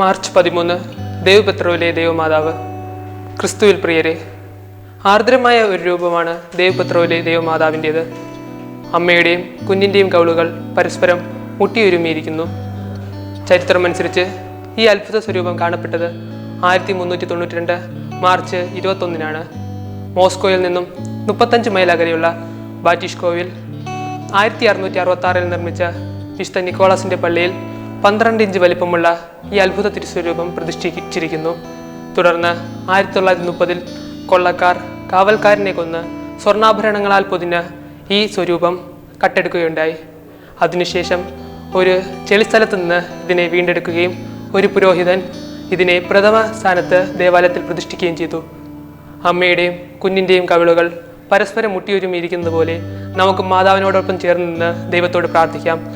March പതിമൂന്ന് ദേവപത്രോയിലെ ദേവമാതാവ്. ക്രിസ്തുവിൽ പ്രിയരെ ആർദ്രമായ ഒരു രൂപമാണ് ദേവപത്രോയിലെ ദേവമാതാവിന്റേത്. അമ്മയുടെയും കുഞ്ഞിന്റെയും കൗളുകൾ പരസ്പരം മുട്ടിയൊരുമിയിരിക്കുന്നു. ചരിത്രമനുസരിച്ച് ഈ അത്ഭുത സ്വരൂപം കാണപ്പെട്ടത് ആയിരത്തി മുന്നൂറ്റി തൊണ്ണൂറ്റി രണ്ട് മാർച്ച് ഇരുപത്തൊന്നിനാണ്. മോസ്കോയിൽ നിന്നും മുപ്പത്തഞ്ച് മൈൽ അകലെയുള്ള ബാറ്റിഷ്കോവിൽ ആയിരത്തി അറുന്നൂറ്റി അറുപത്തി ആറിൽ നിർമ്മിച്ച വിശുദ്ധ നിക്കോളാസിന്റെ പള്ളിയിൽ പന്ത്രണ്ട് ഇഞ്ച് വലിപ്പമുള്ള ഈ അത്ഭുത തിരുസ്വരൂപം പ്രതിഷ്ഠിച്ചിരിക്കുന്നു. തുടർന്ന് ആയിരത്തി തൊള്ളായിരത്തി മുപ്പതിൽ കൊള്ളക്കാർ കാവൽക്കാരനെ കൊന്ന് സ്വർണാഭരണങ്ങളാൽ പൊതിഞ്ഞ ഈ സ്വരൂപം കട്ടെടുക്കുകയുണ്ടായി. അതിനുശേഷം ഒരു ചെളിസ്ഥലത്ത് നിന്ന് ഇതിനെ വീണ്ടെടുക്കുകയും ഒരു പുരോഹിതൻ ഇതിനെ പ്രഥമ സ്ഥാനത്ത് ദേവാലയത്തിൽ പ്രതിഷ്ഠിക്കുകയും ചെയ്തു. അമ്മയുടെയും കുഞ്ഞിന്റെയും കവിളുകൾ പരസ്പരം മുട്ടിയൊരുമിയിരിക്കുന്നത് പോലെ നമുക്ക് മാതാവിനോടൊപ്പം ചേർന്ന് നിന്ന് ദൈവത്തോട് പ്രാർത്ഥിക്കാം.